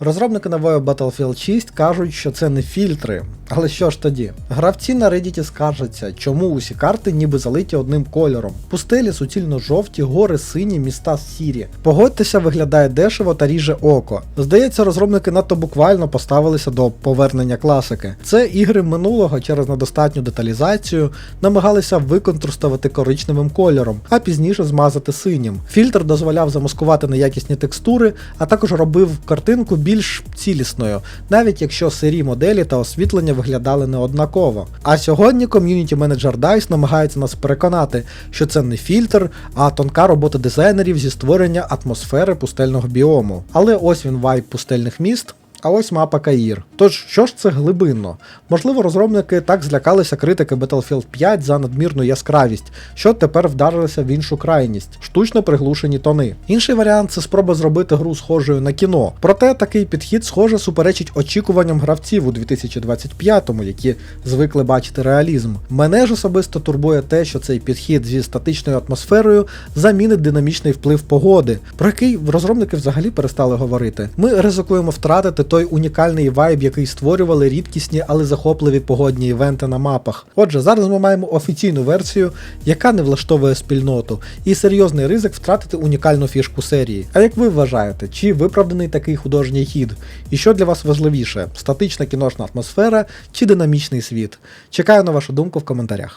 Розробники нової Battlefield 6 кажуть, що це не фільтри. Але що ж тоді? Гравці на Reddit скаржаться, чому усі карти ніби залиті одним кольором. Пустелі суцільно жовті, гори сині, міста сірі. Погодьтеся, виглядає дешево та ріже око. Здається, розробники надто буквально поставилися до повернення класики. Це ігри минулого через недостатню деталізацію намагалися виконтрастувати коричневим кольором, а пізніше змазати синім. Фільтр дозволяв замаскувати неякісні текстури, а також робив картинку більш цілісною, навіть якщо сирі моделі та освітлення виглядали неоднаково. А сьогодні ком'юніті менеджер DICE намагається нас переконати, що це не фільтр, а тонка робота дизайнерів зі створення атмосфери пустельного біому. Але ось він вайб пустельних міст. А ось мапа Каїр. Тож, що ж це глибинно? Можливо, розробники так злякалися критики Battlefield 5 за надмірну яскравість, що тепер вдарилися в іншу крайність штучно приглушені тони. Інший варіант це спроба зробити гру схожою на кіно. Проте такий підхід, схоже, суперечить очікуванням гравців у 2025-му, які звикли бачити реалізм. Мене ж особисто турбує те, що цей підхід зі статичною атмосферою замінить динамічний вплив погоди, про який розробники взагалі перестали говорити. Ми ризикуємо втратити той унікальний вайб, який створювали рідкісні, але захопливі погодні івенти на мапах. Отже, зараз ми маємо офіційну версію, яка не влаштовує спільноту, і серйозний ризик втратити унікальну фішку серії. А як ви вважаєте, чи виправданий такий художній хід? І що для вас важливіше: статична кіношна атмосфера чи динамічний світ? Чекаю на вашу думку в коментарях.